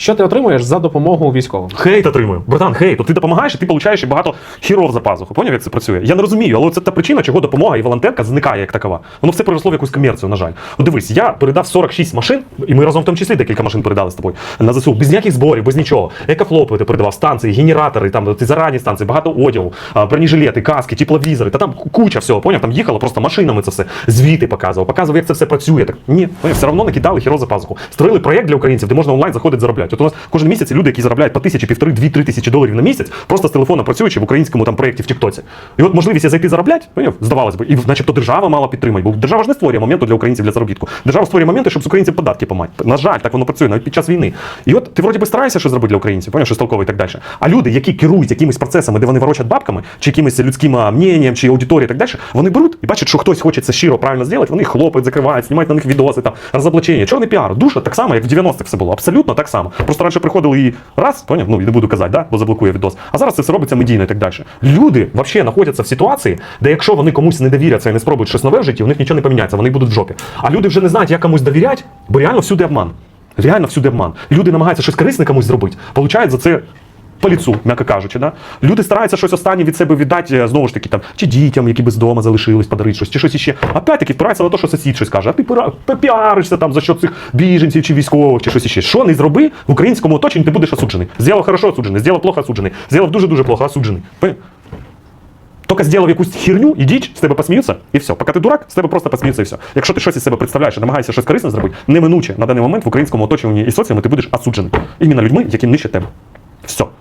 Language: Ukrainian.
Що ти отримуєш за допомогу військовим? Хейт отримую. Братан, хейт. От ти допомагаєш, і ти получаєш багато хіров за пазуху. Поняв, як це працює? Я не розумію, але це та причина, чого допомога і волонтерка зникає як такова. Воно все переросло в якусь комерцію, на жаль. Ну дивись, я передав 46 машин, і ми разом в тому числі декілька машин передали з тобою на ЗСУ. Без ніяких зборів, без нічого. Екофлопи ти передавав, станції, генератори, там ти зарані станції, багато одягу, бронежилети, каски, тепловізори. Та там куча всього. Поняв? Там їхало просто машинами це все. Звіти показував, показував, як це все працює. Так ні, все одно накидали хіро за пазуху. Створили проєкт для українців, де можна онлайн заходити заробляти. От у нас кожен місяць люди, які заробляють по тисячі, півтори, дві, три тисячі доларів на місяць, просто з телефона працюючи в українському там проєкті в Тіктоці. І от можливість зайти заробляти, поняв, здавалось би, і начебто держава мала підтримати, бо держава ж не створює моменту для українців для заробітку. Держава створює моменти, щоб з українців податки помати. На жаль, так воно працює навіть під час війни. І от ти вроді би стараєшся щось зробити для українців, поняв, щось толкове і так далі. А люди, які керують якимись процесами, де вони ворочать бабками, чи якимось людським а, мненням, чи аудиторією і так далі, вони беруть і бачать, що хтось хоче це щиро правильно зробити, вони хлопають, закривають, знімають на них відоси, там розоблачення. Чорний піар, душа так само, як в 90-х все було. Абсолютно так само. Просто раніше приходили і раз, поняв, ну і не буду казати, да, бо заблокує відос. А зараз це все робиться медійно і так далі. Люди взагалі знаходяться в ситуації, де якщо вони комусь не довіряться і не спробують щось нове в житті, у них нічого не поміняється, вони будуть в жопі. А люди вже не знають, як комусь довіряти, бо реально всюди обман. Реально всюди обман. Люди намагаються щось корисне комусь зробити, получають за це. По ліцу, м'яко кажучи, да? люди стараються щось останнє від себе віддати, е, знову ж таки, там, чи дітям, які без дома залишились, подарити щось, чи щось іще. Опять-таки впирається на те, що сусід щось каже, а ти піаришся там за що цих біженців чи військових, чи щось іще. Що не зроби в українському оточенні, ти будеш осуджений. Зробив хорошо осуджений, зробив плохо осуджений, зробив дуже-дуже плохо осуджений. Тільки зробив якусь херню і з тебе посміються, і все. Поки ти дурак, з тебе просто посміються і все. Якщо ти щось із себе представляєш і намагаєшся щось корисне зробити, неминуче на даний момент в українському оточенні і соціумі ти будеш осуджений. Іменно людьми, які нижче тебе. Все.